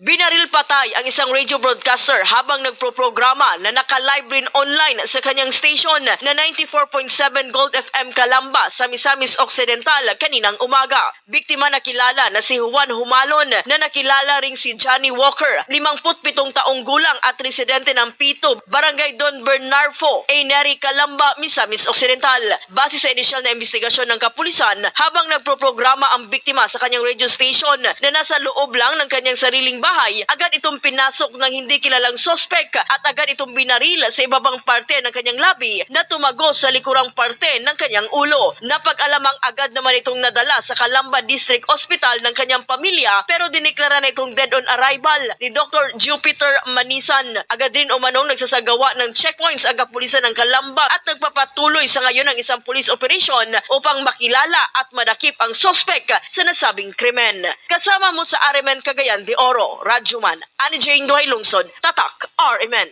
Binaril patay ang isang radio broadcaster habang nagproprograma na naka-live rin online sa kanyang station na 94.7 Gold FM Kalamba sa Misamis Occidental kaninang umaga. Biktima na kilala na si Juan Humalon na nakilala ring si Johnny Walker, 57 taong gulang at residente ng Pito, Barangay Don Bernarfo, Aineri, Kalamba, Misamis Occidental. Base sa inisyal na investigasyon ng kapulisan, habang nagproprograma ang biktima sa kanyang radio station na nasa loob lang ng kanyang sariling bahay, agad itong pinasok ng hindi kilalang sospek at agad itong binaril sa ibabang parte ng kanyang labi na tumagos sa likurang parte ng kanyang ulo. Napag-alamang agad naman itong nadala sa Calamba District Hospital ng kanyang pamilya pero diniklara na itong dead on arrival ni Dr. Jupiter Manisan. Agad din umanong nagsasagawa ng checkpoints ang kapulisan ng Calamba at nagpapatuloy sa ngayon ng isang police operation upang makilala at madakip ang sospek sa nasabing krimen. Kasama mo sa Arimen Cagayan de Oro, Radyoman, Ani Jane Duhay Lungsod, Tatak, RMN.